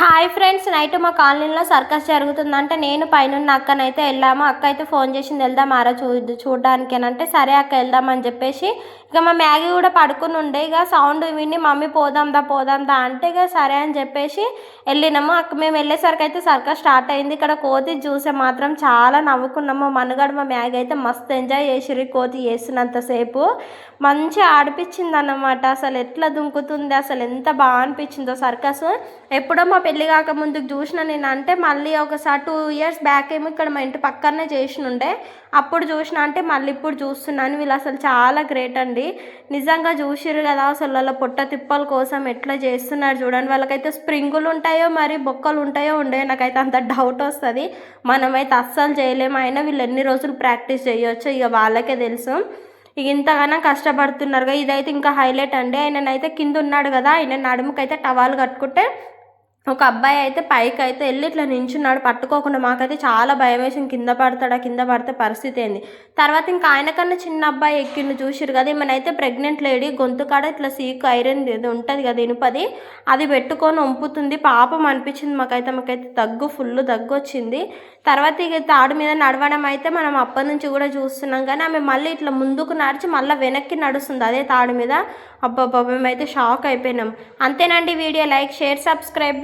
Hi friends night మా కాలనీలో circus జరుగుతుందంటే నేను పైన అక్కనైతే వెళ్ళాము. అక్క అయితే ఫోన్ చేసింది వెళ్దాం ఆరా చూ చూడడానికి అంటే సరే అక్క వెళ్దామని చెప్పేసి ఇక మా మ్యాగీ కూడా పడుకుని ఉండే. ఇక సౌండ్ విని మమ్మీ పోదాందా పోదాందా అంటే ఇక సరే అని చెప్పేసి వెళ్ళినాము. అక్క మేము వెళ్ళేసరికి అయితే సర్కస్ స్టార్ట్ అయింది. ఇక్కడ కోతి చూసే మాత్రం చాలా నవ్వుకున్నాము. మనుగడ మా మ్యాగీ అయితే మస్తు ఎంజాయ్ చేసిరి కోతి చేసినంతసేపు మంచిగా ఆడిపించింది అన్నమాట అసలు ఎట్లా దుంకుతుంది అసలు ఎంత బాగా అనిపించిందో సర్కస్. ఎప్పుడో మా పెళ్ళి కాక ముందుకు చూసిన నేను అంటే మళ్ళీ ఒకసారి టూ ఇయర్స్ బ్యాక్ ఏమో ఇక్కడ మా ఇంటి పక్కనే చేసినుండే. అప్పుడు చూసిన అంటే మళ్ళీ ఇప్పుడు చూస్తున్నాను. వీళ్ళు అసలు చాలా గ్రేట్ అండి. నిజంగా చూసిర్రు కదా అసలు వాళ్ళ పొట్ట తిప్పల కోసం ఎట్లా చేస్తున్నారు చూడండి. వాళ్ళకైతే స్ప్రింగులు ఉంటాయో మరి బొక్కలు ఉంటాయో ఉండే నాకైతే అంత డౌట్ వస్తుంది. మనమైతే అస్సలు చేయలేము. అయినా వీళ్ళు ఎన్ని రోజులు ప్రాక్టీస్ చేయొచ్చు ఇక వాళ్ళకే తెలుసు. ఇక ఇంతగానో కష్టపడుతున్నారుగా. ఇదైతే ఇంకా హైలైట్ అండి. ఆయననైతే కింద ఉన్నాడు కదా. ఆయన నడుముకైతే టవాలు కట్టుకుంటే ఒక అబ్బాయి అయితే పైకి అయితే వెళ్ళి ఇట్లా నించున్నాడు. పట్టుకోకుండా మాకైతే చాలా భయం వేసి కింద పడతాడా కింద పడితే పరిస్థితి ఏంది? తర్వాత ఇంకా ఆయన కన్నా చిన్న అబ్బాయి ఎక్కిండు చూసిరు కదా ఏమైనా ప్రెగ్నెంట్ లేడీ గొంతు కాడ ఇట్లా సీక్ ఐరన్ ఇది ఉంటుంది కదా ఇనుపది అది పెట్టుకొని వంపుతుంది. పాపం అనిపించింది మాకైతే మాకైతే దగ్గు ఫుల్ దగ్గు వచ్చింది. తర్వాత ఇక తాడు మీద నడవడం అయితే మనం అప్పటి నుంచి కూడా చూస్తున్నాం కానీ ఆమె మళ్ళీ ఇట్లా ముందుకు నడిచి మళ్ళీ వెనక్కి నడుస్తుంది అదే తాడు మీద. అబ్బాబ్బా మేమైతే షాక్ అయిపోయినాం. అంతేనండి వీడియో. Like share subscribe